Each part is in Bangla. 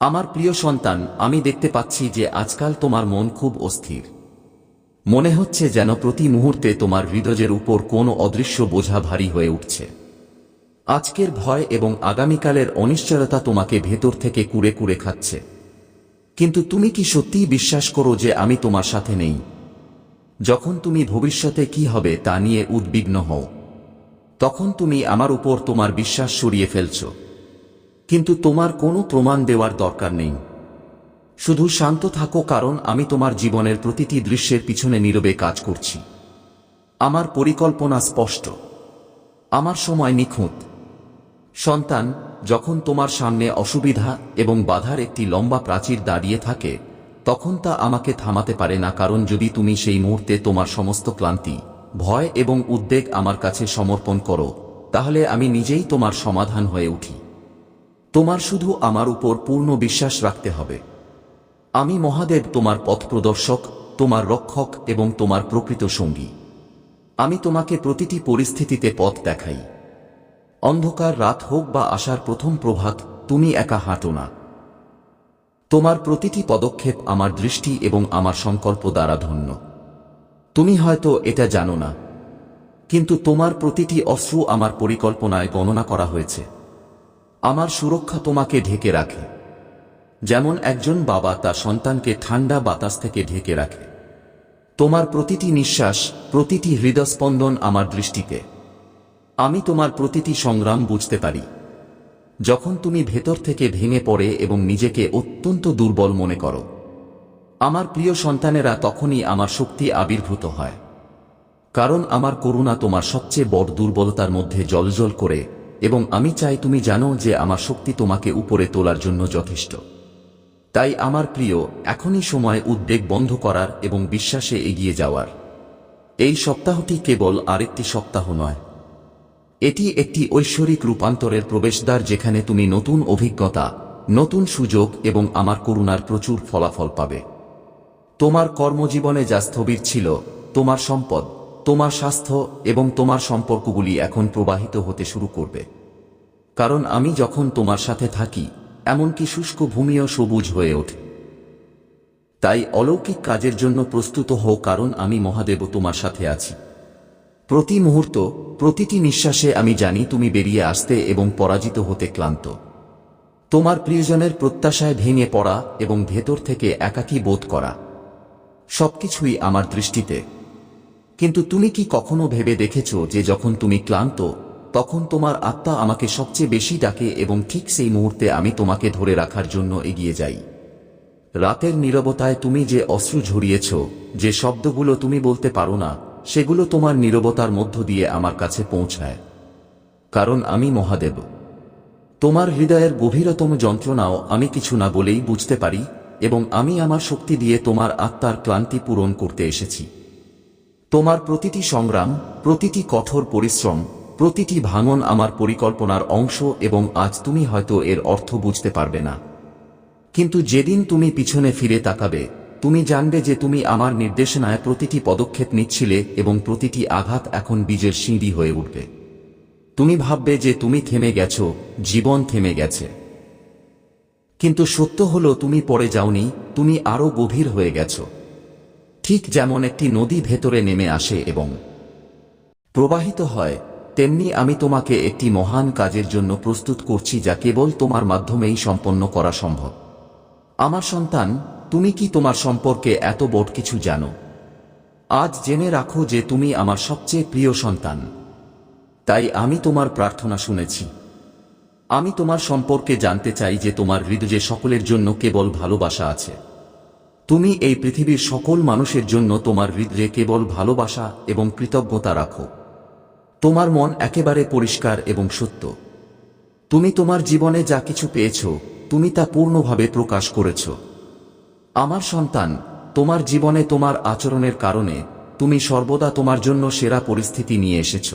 আমার প্রিয় সন্তান, আমি দেখতে পাচ্ছি যে আজকাল তোমার মন খুব অস্থির। মনে হচ্ছে যেন প্রতি মুহূর্তে তোমার হৃদয়ের উপর কোনো অদৃশ্য বোঝা ভারী হয়ে উঠছে। আজকের ভয় এবং আগামীকালের অনিশ্চয়তা তোমাকে ভেতর থেকে কুড়ে কুড়ে খাচ্ছে। কিন্তু তুমি কি সত্যিই বিশ্বাস করো যে আমি তোমার সাথে নেই? যখন তুমি ভবিষ্যতে কি হবে তা নিয়ে উদ্বিগ্ন হও। তখন তুমি আমার উপর তোমার বিশ্বাস সরিয়ে ফেলছ। কিন্তু তোমার কোনো প্রমাণ দেওয়ার দরকার নেই। শুধু শান্ত থাকো কারণ আমি তোমার জীবনের প্রতিটি দৃশ্যের পিছনে নীরবে কাজ করছি। আমার পরিকল্পনা স্পষ্ট। আমার সময় নিখুঁত। সন্তান, যখন তোমার সামনে অসুবিধা এবং বাধার একটি লম্বা প্রাচীর দাঁড়িয়ে থাকে, তখন তা আমাকে থামাতে পারে না কারণ যদি তুমি সেই মুহূর্তে তোমার সমস্ত ক্লান্তি, ভয় এবং উদ্বেগ আমার কাছে সমর্পণ করো, তাহলে আমি নিজেই তোমার সমাধান হয়ে উঠি। তোমার শুধু আমার উপর পূর্ণ বিশ্বাস রাখতে হবে। আমি মহাদেব তোমার পথ প্রদর্শক, তোমার রক্ষক এবং তোমার প্রকৃত সঙ্গী। আমি তোমাকে প্রতিটি পরিস্থিতিতে পথ দেখাই। অন্ধকার রাত হোক বা আসার প্রথম প্রভাত, তুমি একা হাঁটো না। তোমার প্রতিটি পদক্ষেপ আমার দৃষ্টি এবং আমার সংকল্প দ্বারা ধন্য। তুমি হয়তো এটা জানো না, কিন্তু তোমার প্রতিটি অশ্রু আমার পরিকল্পনায় গণনা করা হয়েছে। আমার সুরক্ষা তোমাকে ঢেকে রাখে। যেমন একজন বাবা তার সন্তানকে ঠান্ডা বাতাস থেকে ঢেকে রাখে। তোমার প্রতিটি নিঃশ্বাস, প্রতিটি হৃদস্পন্দন আমার দৃষ্টিতে। আমি তোমার প্রতিটি সংগ্রাম বুঝতে পারি। যখন তুমি ভেতর থেকে ভেঙে পড়ে এবং নিজেকে অত্যন্ত দুর্বল মনে করো। আমার প্রিয় সন্তানেরা তখনই আমার শক্তি আবির্ভূত হয়। কারণ আমার করুণা তোমার সবচেয়ে বড় দুর্বলতার মধ্যে জলজল করে এবং আমি চাই তুমি জানো যে আমার শক্তি তোমাকে উপরে তোলার জন্য যথেষ্ট। তাই আমার প্রিয়, এখনই সময় উদ্বেগ বন্ধ করার এবং বিশ্বাসে এগিয়ে যাওয়ার। এই সপ্তাহটি কেবল আরেকটি সপ্তাহ নয়। এটি একটি ঐশ্বরিক রূপান্তরের প্রবেশদ্বার যেখানে তুমি নতুন অভিজ্ঞতা, নতুন সুযোগ এবং আমার করুণার প্রচুর ফলাফল পাবে। তোমার কর্মজীবনে যা স্থবির ছিল, তোমার সম্পদ তোমার স্বাস্থ্য এবং তোমার সম্পর্কগুলি এখন প্রবাহিত হতে শুরু করবে। কারণ আমি যখন তোমার সাথে থাকি, এমনকি শুষ্ক ভূমিও সবুজ হয়ে ওঠে। তাই অলৌকিক কাজের জন্য প্রস্তুত হও, কারণ আমি মহাদেব তোমার সাথে আছি। প্রতি মুহূর্ত, প্রতিটি নিঃশ্বাসে আমি জানি তুমি বেরিয়ে আসতে এবং পরাজিত হতে ক্লান্ত। তোমার প্রিয়জনের প্রত্যাশায় ভেঙে পড়া এবং ভেতর থেকে একাকী বোধ করা। সবকিছুই আমার দৃষ্টিতে কিন্তু তুমি কি কখনো ভেবে দেখেছ যে যখন তুমি ক্লান্ত, তখন তোমার আত্মা আমাকে সবচেয়ে বেশি ডাকে এবং ঠিক সেই মুহূর্তে আমি তোমাকে ধরে রাখার জন্য এগিয়ে যাই? রাতের নীরবতায় তুমি যে অশ্রু ঝরিয়েছ, যে শব্দগুলো তুমি বলতে পারো না, সেগুলো তোমার নীরবতার মধ্য দিয়ে আমার কাছে পৌঁছায়। কারণ আমি মহাদেব। তোমার হৃদয়ের গভীরতম যন্ত্রণাও আমি কিছু না বলেই বুঝতে পারি, এবং আমি আমার শক্তি দিয়ে তোমার আত্মার ক্লান্তি পূরণ করতে এসেছি। তোমার প্রতিটি সংগ্রাম, প্রতিটি কঠোর পরিশ্রম, প্রতিটি ভাঙন আমার পরিকল্পনার অংশ এবং আজ তুমি হয়তো এর অর্থ বুঝতে পারবে না। কিন্তু যেদিন তুমি পিছনে ফিরে তাকাবে, তুমি জানবে যে তুমি আমার নির্দেশনায় প্রতিটি পদক্ষেপ নিচ্ছিলে এবং প্রতিটি আঘাত এখন বীজের সিঁড়ি হয়ে উঠবে। তুমি ভাববে যে তুমি থেমে গেছ, জীবন থেমে গেছে। কিন্তু সত্য হলো তুমি পড়ে যাওনি, তুমি আরও গভীর হয়ে গেছো। ঠিক যেমন একটি নদী ভেতরে নেমে আসে এবং প্রবাহিত হয়, তেমনি আমি তোমাকে একটি মহান কাজের জন্য প্রস্তুত করছি যা কেবল তোমার মাধ্যমেই সম্পন্ন করা সম্ভব। আমার সন্তান, তুমি কি তোমার সম্পর্কে এত বড় কিছু জানো? আজ জেনে রাখো যে তুমি আমার সবচেয়ে প্রিয় সন্তান। তাই আমি তোমার প্রার্থনা শুনেছি। আমি তোমার সম্পর্কে জানতে চাই যে তোমার হৃদয়ে সকলের জন্য কেবল ভালোবাসা আছে। তুমি এই পৃথিবীর সকল মানুষের জন্য তোমার হৃদয়ে কেবল ভালোবাসা এবং কৃতজ্ঞতা রাখো। তোমার মন একেবারে পরিষ্কার এবং সত্য। তুমি তোমার জীবনে যা কিছু পেয়েছ, তুমি তা পূর্ণভাবে প্রকাশ করেছ। আমার সন্তান, তোমার জীবনে তোমার আচরণের কারণে তুমি সর্বদা তোমার জন্য সেরা পরিস্থিতি নিয়ে এসেছ।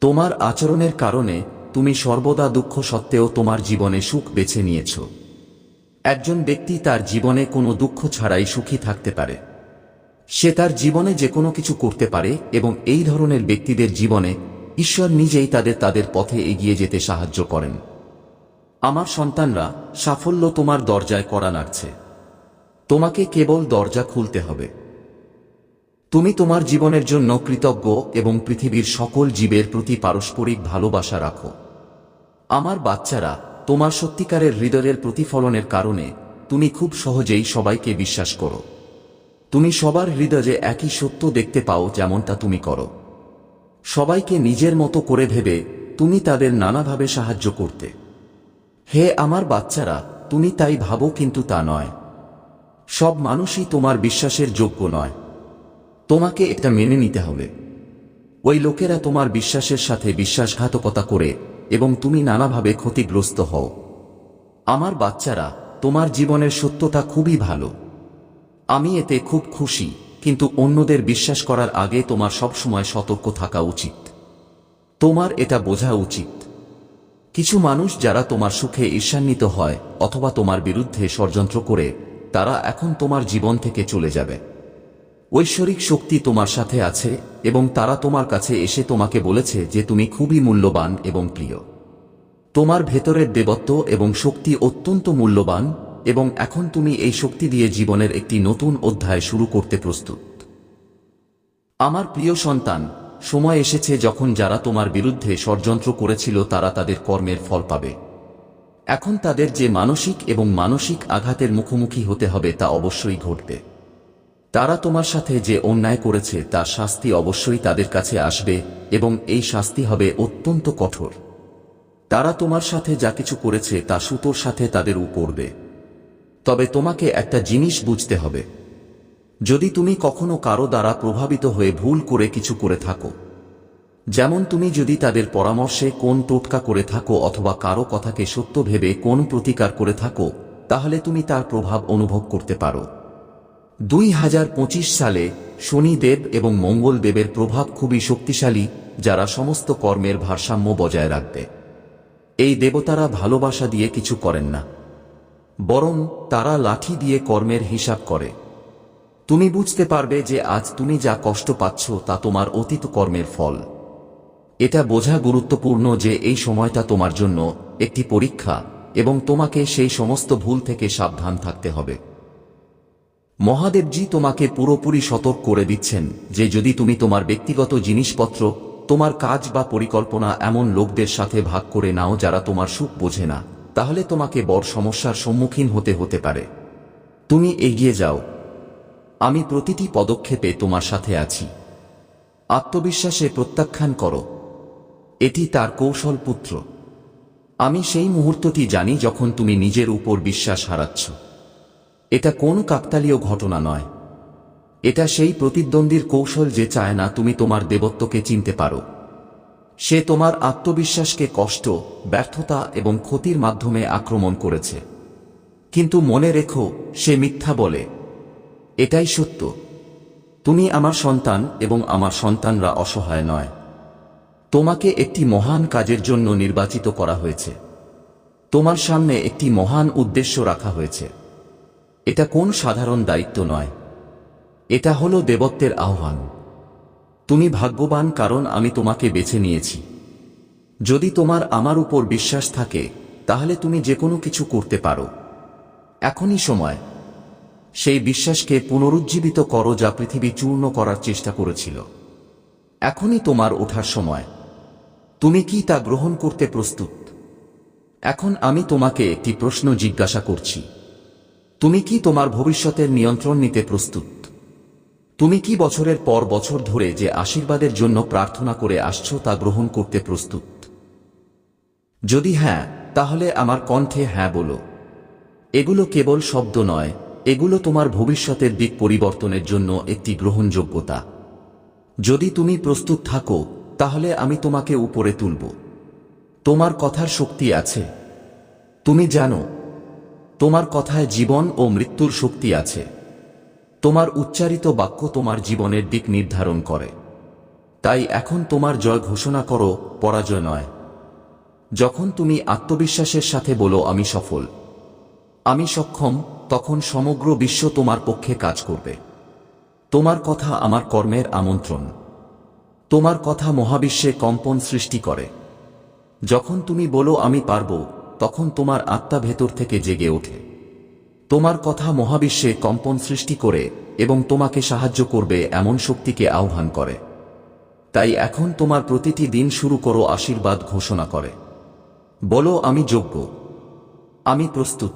তোমার আচরণের কারণে তুমি সর্বদা দুঃখ সত্ত্বেও তোমার জীবনে সুখ বেছে নিয়েছো। একজন ব্যক্তি তার জীবনে কোনো দুঃখ ছাড়াই সুখী থাকতে পারে। সে তার জীবনে যে কোনো কিছু করতে পারে এবং এই ধরনের ব্যক্তিদের জীবনে ঈশ্বর নিজেই তাদের তাদের পথে এগিয়ে যেতে সাহায্য করেন। আমার সন্তানরা, সাফল্য তোমার দরজায় করা নাড়ছে। তোমাকে কেবল দরজা খুলতে হবে। তুমি তোমার জীবনের জন্য কৃতজ্ঞ এবং পৃথিবীর সকল জীবের প্রতি পারস্পরিক ভালোবাসা রাখো। আমার বাচ্চারা তোমার সত্যিকারের হৃদয়ের প্রতিফলনের কারণে তুমি খুব সহজেই সবাইকে বিশ্বাস করো। তুমি সবার হৃদয়ে একই সত্য দেখতে পাও যেমনটা তুমি করো। সবাইকে নিজের মতো করে ভেবে তুমি তাদের নানাভাবে সাহায্য করতে। হে আমার বাচ্চারা, তুমি তাই ভাবো কিন্তু তা নয়। সব মানুষই তোমার বিশ্বাসের যোগ্য নয়। তোমাকে এটা মেনে নিতে হবে। ওই লোকেরা তোমার বিশ্বাসের সাথে বিশ্বাসঘাতকতা করে এবং তুমি নানাভাবে ক্ষতিগ্রস্ত হও। আমার বাচ্চারা, তোমার জীবনের সত্যতা খুবই ভালো। আমি এতে খুব খুশি, কিন্তু অন্যদের বিশ্বাস করার আগে তোমার সবসময় সতর্ক থাকা উচিত। তোমার এটা বোঝা উচিত। কিছু মানুষ যারা তোমার সুখে ঈর্ষান্বিত হয়, অথবা তোমার বিরুদ্ধে ষড়যন্ত্র করে, তারা এখন তোমার জীবন থেকে চলে যাবে। ঐশ্বরিক শক্তি তোমার সাথে আছে এবং তারা তোমার কাছে এসে তোমাকে বলেছে যে তুমি খুবই মূল্যবান এবং প্রিয়। তোমার ভেতরের দেবত্ব এবং শক্তি অত্যন্ত মূল্যবান এবং এখন তুমি এই শক্তি দিয়ে জীবনের একটি নতুন অধ্যায় শুরু করতে প্রস্তুত। আমার প্রিয় সন্তান, সময় এসেছে যখন যারা তোমার বিরুদ্ধে ষড়যন্ত্র করেছিল তারা তাদের কর্মের ফল পাবে। এখন তাদের যে মানসিক এবং মানসিক আঘাতের মুখোমুখি হতে হবে তা অবশ্যই ঘটবে। তারা তোমার সাথে যে অন্যায় করেছে, তার শাস্তি অবশ্যই তাদের কাছে আসবে এবং এই শাস্তি হবে অত্যন্ত কঠোর। তারা তোমার সাথে যা কিছু করেছে, তা সুতোর সাথে তাদের উপরবে তবে তোমাকে একটা জিনিস বুঝতে হবে। যদি তুমি কখনো কারও দ্বারা প্রভাবিত হয়ে ভুল করে কিছু করে থাকো, যেমন তুমি যদি তাদের পরামর্শে কোন টোটকা করে থাকো অথবা কারও কথাকে সত্য ভেবে কোন প্রতিকার করে থাকো, তাহলে তুমি তার প্রভাব অনুভব করতে পারো। দুই হাজার পঁচিশ সালে শনিদেব এবং মঙ্গল দেবের প্রভাব খুবই শক্তিশালী, যারা সমস্ত কর্মের ভারসাম্য বজায় রাখবে এই দেবতারা ভালোবাসা দিয়ে কিছু করেন না। বরং তারা লাঠি দিয়ে কর্মের হিসাব করে। তুমি বুঝতে পারবে যে আজ তুমি যা কষ্ট পাচ্ছ তা তোমার অতীত কর্মের ফল। এটা বোঝা গুরুত্বপূর্ণ যে এই সময়টা তোমার জন্য একটি পরীক্ষা এবং তোমাকে সেই সমস্ত ভুল থেকে সাবধান থাকতে হবে। মহাদেবজি তোমাকে পুরোপুরি সতর্ক করে দিচ্ছেন, যে যদি তুমি তোমার ব্যক্তিগত জিনিসপত্র, তোমার কাজ বা পরিকল্পনা এমন লোকদের সাথে ভাগ করে নাও যারা তোমার সুখ বোঝে না, তাহলে তোমাকে বড় সমস্যার সম্মুখীন হতে হতে পারে। তুমি এগিয়ে যাও। আমি প্রতিটি পদক্ষেপে তোমার সাথে আছি। আত্মবিশ্বাসে প্রত্যাখ্যান করো। এটি তার কৌশল পুত্র আমি সেই মুহূর্তটি জানি যখন তুমি নিজের উপর বিশ্বাস হারাচ্ছ। এটা কোন কাকতালীয় ঘটনা নয়। এটা সেই প্রতিদ্বন্দ্বীর কৌশল যে চায় না তুমি তোমার দেবত্বকে চিনতে পারো। সে তোমার আত্মবিশ্বাসকে কষ্ট, ব্যর্থতা এবং ক্ষতির মাধ্যমে আক্রমণ করেছে। কিন্তু মনে রেখো, সে মিথ্যা বলে। এটাই সত্য। তুমি আমার সন্তান এবং আমার সন্তানরা অসহায় নয়। তোমাকে একটি মহান কাজের জন্য নির্বাচিত করা হয়েছে। তোমার সামনে একটি মহান উদ্দেশ্য রাখা হয়েছে। এটা কোন সাধারণ দায়িত্ব নয়। এটা হলো দেবত্বের আহ্বান। তুমি ভাগ্যবান কারণ আমি তোমাকে বেছে নিয়েছি। যদি তোমার আমার উপর বিশ্বাস থাকে, তাহলে তুমি যে কোনো কিছু করতে পারো। এখনই সময়। সেই বিশ্বাসকে পুনরুজ্জীবিত করো যা পৃথিবী চূর্ণ করার চেষ্টা করেছিল। এখনই তোমার ওঠার সময়। তুমি কি তা গ্রহণ করতে প্রস্তুত? এখন আমি তোমাকে একটি প্রশ্ন জিজ্ঞাসা করছি। তুমি কি তোমার ভবিষ্যতের নিয়ন্ত্রণ নিতে প্রস্তুত? তুমি কি বছরের পর বছর ধরে যে আশীর্বাদের জন্য প্রার্থনা করে আসছো তা গ্রহণ করতে প্রস্তুত? যদি হ্যাঁ তাহলে আমার কণ্ঠে হ্যাঁ বলো। এগুলো কেবল শব্দ নয়, এগুলো তোমার ভবিষ্যতের দিক পরিবর্তনের জন্য একটি গ্রহণযোগ্যতা। যদি তুমি প্রস্তুত থাকো, তাহলে আমি তোমাকে উপরে তুলব। তোমার কথার শক্তি আছে। তুমি জানো তোমার কথায় জীবন ও মৃত্যুর শক্তি আছে। তোমার উচ্চারিত বাক্য তোমার জীবনের দিক নির্ধারণ করে। তাই এখন তোমার জয় ঘোষণা করো, পরাজয় নয়। যখন তুমি আত্মবিশ্বাসের সাথে বলো, আমি সফল। আমি সক্ষম, তখন সমগ্র বিশ্ব তোমার পক্ষে কাজ করবে। তোমার কথা আমার কর্মের আমন্ত্রণ। তোমার কথা মহাবিশ্বে কম্পন সৃষ্টি করে। যখন তুমি বলো, আমি পারব তখন তোমার আত্মা ভেতর থেকে জেগে ওঠে। তোমার কথা মহাবিশ্বে কম্পন সৃষ্টি করে এবং তোমাকে সাহায্য করবে এমন শক্তিকে আহ্বান করে। তাই এখন তোমার প্রতিটি দিন শুরু করো আশীর্বাদ ঘোষণা করে। বলো, আমি যোগ্য। আমি প্রস্তুত।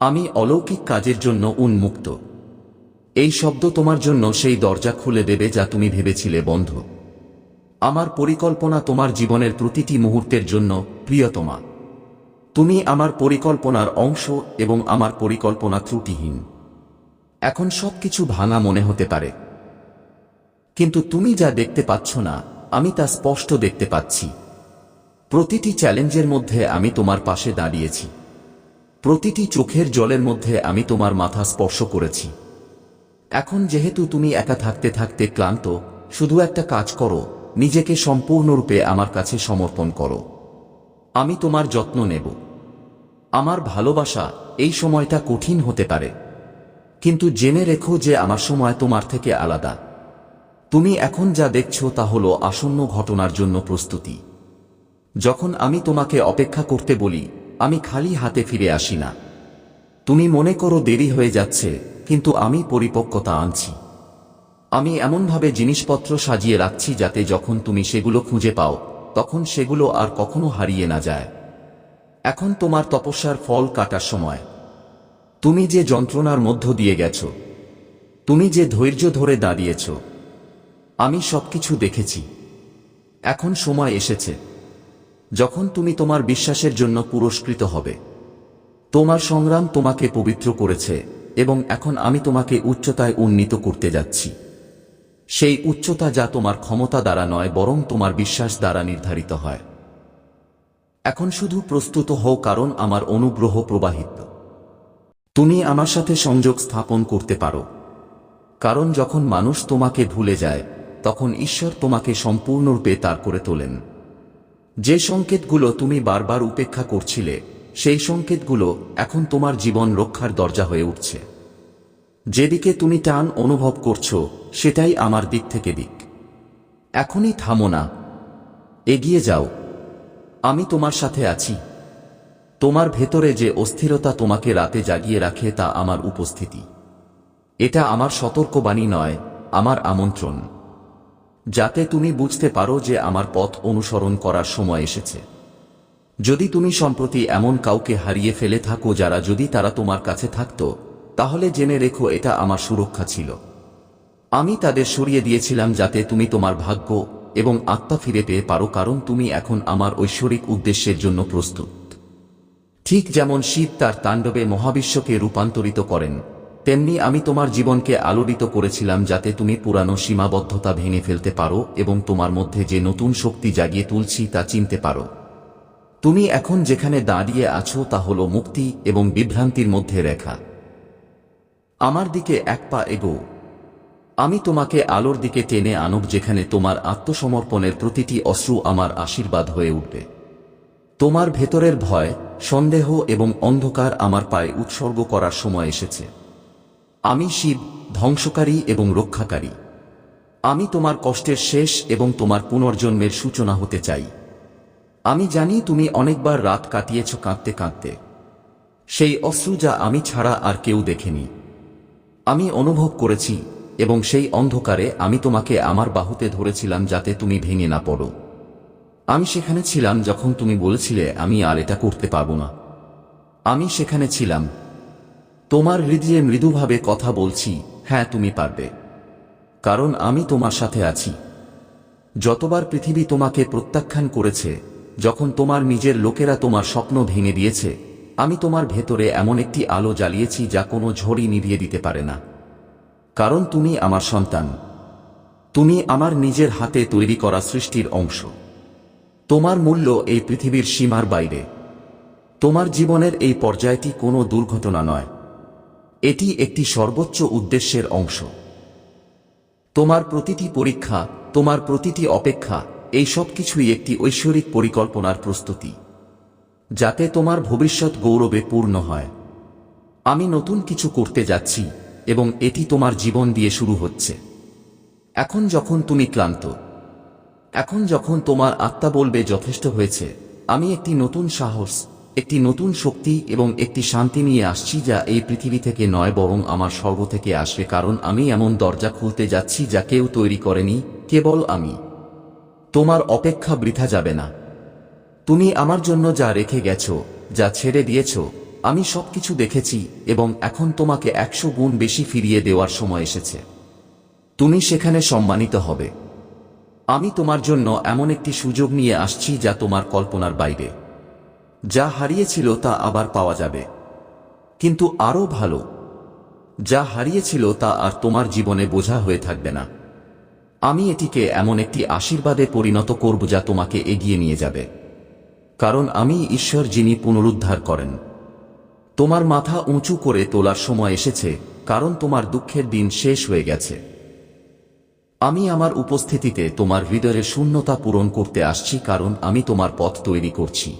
আমি অলৌকিক কাজের জন্য উন্মুক্ত। এই শব্দ তোমার জন্য সেই দরজা খুলে দেবে যা তুমি ভেবেছিলে বন্ধ। আমার পরিকল্পনা তোমার জীবনের প্রতিটি মুহূর্তের জন্য প্রিয়তমা। তুমি আমার পরিকল্পনার অংশ এবং আমার পরিকল্পনা ত্রুটিহীন। এখন সবকিছু ভাঙা মনে হতে পারে। কিন্তু তুমি যা দেখতে পাচ্ছ না, আমি তা স্পষ্ট দেখতে পাচ্ছি। প্রতিটি চ্যালেঞ্জের মধ্যে আমি তোমার পাশে দাঁড়িয়েছি। প্রতিটি চোখের জলের মধ্যে আমি তোমার মাথা স্পর্শ করেছি। এখন যেহেতু তুমি একা থাকতে থাকতে ক্লান্ত, শুধু একটা কাজ করো, নিজেকে সম্পূর্ণরূপে আমার কাছে সমর্পণ করো। আমি তোমার যত্ন নেব। আমার ভালোবাসা এই সময়টা কঠিন হতে পারে। কিন্তু জেনে রেখো যে আমার সময় তোমার থেকে আলাদা। তুমি এখন যা দেখছ তা হল আসন্ন ঘটনার জন্য প্রস্তুতি। যখন আমি তোমাকে অপেক্ষা করতে বলি, আমি খালি হাতে ফিরে আসি না। তুমি মনে করো দেরি হয়ে যাচ্ছে, কিন্তু আমি পরিপক্কতা আনছি। আমি এমনভাবে জিনিসপত্র সাজিয়ে রাখছি যাতে যখন তুমি সেগুলো খুঁজে পাও তখন সেগুলো আর কখনো হারিয়ে না যায়। এখন তোমার তপস্যার ফল কাটার সময়। তুমি যে যন্ত্রণার মধ্য দিয়ে গেছ। তুমি যে ধৈর্য ধরে দাঁড়িয়েছ। আমি সবকিছু দেখেছি। এখন সময় এসেছে। যখন তুমি তোমার বিশ্বাসের জন্য পুরস্কৃত হবে। তোমার সংগ্রাম তোমাকে পবিত্র করেছে এবং এখন আমি তোমাকে উচ্চতায় উন্নীত করতে যাচ্ছি। সেই উচ্চতা যা তোমার ক্ষমতা দ্বারা নয়, বরং তোমার বিশ্বাস দ্বারা নির্ধারিত হয়। এখন শুধু প্রস্তুত হও, কারণ আমার অনুগ্রহ প্রবাহিত। তুমি আমার সাথে সংযোগ স্থাপন করতে পারো। কারণ যখন মানুষ তোমাকে ভুলে যায়, তখন ঈশ্বর তোমাকে সম্পূর্ণরূপে তার করে তোলেন। যে সংকেতগুলো তুমি বারবার উপেক্ষা করছিলে, সেই সংকেতগুলো এখন তোমার জীবন রক্ষার দরজা হয়ে উঠছে। যেদিকে তুমি টান অনুভব করছ, সেটাই আমার দিক থেকে দিক। এখনই থামো না। এগিয়ে যাও। আমি তোমার সাথে আছি। তোমার ভেতরে যে অস্থিরতা তোমাকে রাতে জাগিয়ে রাখে তা আমার উপস্থিতি। এটা আমার সতর্কবাণী নয়, আমার আমন্ত্রণ। যাতে তুমি বুঝতে পারো যে আমার পথ অনুসরণ করার সময় এসেছে। যদি তুমি সম্প্রতি এমন কাউকে হারিয়ে ফেলে থাকো যারা যদি তারা তোমার কাছে থাকতো তাহলে জেনে রেখো, এটা আমার সুরক্ষা ছিল। আমি তাদের সরিয়ে দিয়েছিলাম যাতে তুমি তোমার ভাগ্য এবং আত্মা ফিরে পেয়ে পারো, কারণ তুমি এখন আমার ঐশ্বরিক উদ্দেশ্যের জন্য প্রস্তুত। ঠিক যেমন শিব তার তাণ্ডবে মহাবিশ্বকে রূপান্তরিত করেন, তেমনি আমি তোমার জীবনকে আলোড়িত করেছিলাম যাতে তুমি পুরানো সীমাবদ্ধতা ভেঙে ফেলতে পারো এবং তোমার মধ্যে যে নতুন শক্তি জাগিয়ে তুলছি তা চিনতে পারো। তুমি এখন যেখানে দাঁড়িয়ে আছো তা হল মুক্তি এবং বিভ্রান্তির মধ্যে রেখা। আমার দিকে এক পা এগো। আমি তোমাকে আলোর দিকে টেনে আনব যেখানে তোমার আত্মসমর্পণের প্রতিটি অশ্রু আমার আশীর্বাদ হয়ে উঠবে। তোমার ভেতরের ভয়, সন্দেহ এবং অন্ধকার আমার পায়ে উৎসর্গ করার সময় এসেছে। আমি শিব, ধ্বংসকারী এবং রক্ষাকারী। আমি তোমার কষ্টের শেষ এবং তোমার পুনর্জন্মের সূচনা হতে চাই। আমি জানি তুমি অনেকবার রাত কাটিয়েছ কাঁদতে কাঁদতে। সেই অশ্রু যা আমি ছাড়া আর কেউ দেখেনি। আমি অনুভব করেছি, এবং সেই অন্ধকারে আমি তোমাকে আমার বাহুতে ধরেছিলাম যাতে তুমি ভেঙে না পড়ো। আমি সেখানে ছিলাম যখন তুমি বলেছিলে, আমি আর এটা করতে পারব না। আমি সেখানে ছিলাম। তোমার হৃদয়ে মৃদুভাবে কথা বলছি হ্যাঁ তুমি পারবে। কারণ আমি তোমার সাথে আছি। যতবার পৃথিবী তোমাকে প্রত্যাখ্যান করেছে, যখন তোমার নিজের লোকেরা তোমার স্বপ্ন ভেঙে দিয়েছে আমি তোমার ভেতরে এমন একটি আলো জ্বালিয়েছি যা কোনো ঝড়ি নিভিয়ে দিতে পারে না। কারণ তুমি আমার সন্তান। তুমি আমার নিজের হাতে তৈরি করা সৃষ্টির অংশ। তোমার মূল্য এই পৃথিবীর সীমার বাইরে। তোমার জীবনের এই পর্যায়টি কোনো দুর্ঘটনা নয়। এটি একটি সর্বোচ্চ উদ্দেশ্যের অংশ। তোমার প্রতিটি পরীক্ষা, তোমার প্রতিটি অপেক্ষা, এই সব কিছুই একটি ঐশ্বরিক পরিকল্পনার প্রস্তুতি। যাতে তোমার ভবিষ্যৎ গৌরবে পূর্ণ হয়। আমি নতুন কিছু করতে যাচ্ছি এবং এটি তোমার জীবন দিয়ে শুরু হচ্ছে। এখন যখন তুমি ক্লান্ত, এখন যখন তোমার আত্মা বলবে যথেষ্ট হয়েছে, আমি একটি নতুন সাহস, একটি নতুন শক্তি এবং একটি শান্তি নিয়ে আসছি যা এই পৃথিবী থেকে নয় বরং আমার স্বর্গ থেকে আসবে কারণ আমি এমন দরজা খুলতে যাচ্ছি যা কেউ তৈরি করেনি, কেবল আমি। তোমার অপেক্ষা বৃথা যাবে না। তুমি আমার জন্য যা রেখে গেছো, যা ছেড়ে দিয়েছ, আমি সবকিছু দেখেছি এবং এখন তোমাকে একশো গুণ বেশি ফিরিয়ে দেওয়ার সময় এসেছে। তুমি সেখানে সম্মানিত হবে। আমি তোমার জন্য এমন একটি সুযোগ নিয়ে আসছি যা তোমার কল্পনার বাইরে। যা হারিয়েছিল তা আবার পাওয়া যাবে। কিন্তু আরও ভালো, যা হারিয়েছিল তা আর তোমার জীবনে বোঝা হয়ে থাকবে না। আমি এটিকে এমন একটি আশীর্বাদে পরিণত করব যা তোমাকে এগিয়ে নিয়ে যাবে। কারণ আমি ঈশ্বর যিনি পুনরুদ্ধার করেন। তোমার মাথা উঁচু করে তোলার সময় এসেছে, কারণ তোমার দুঃখের দিন শেষ হয়ে গেছে। আমি আমার উপস্থিতিতে তোমার হৃদয়ের শূন্যতা পূরণ করতে আসছি, কারণ আমি তোমার পথ তৈরি করছি।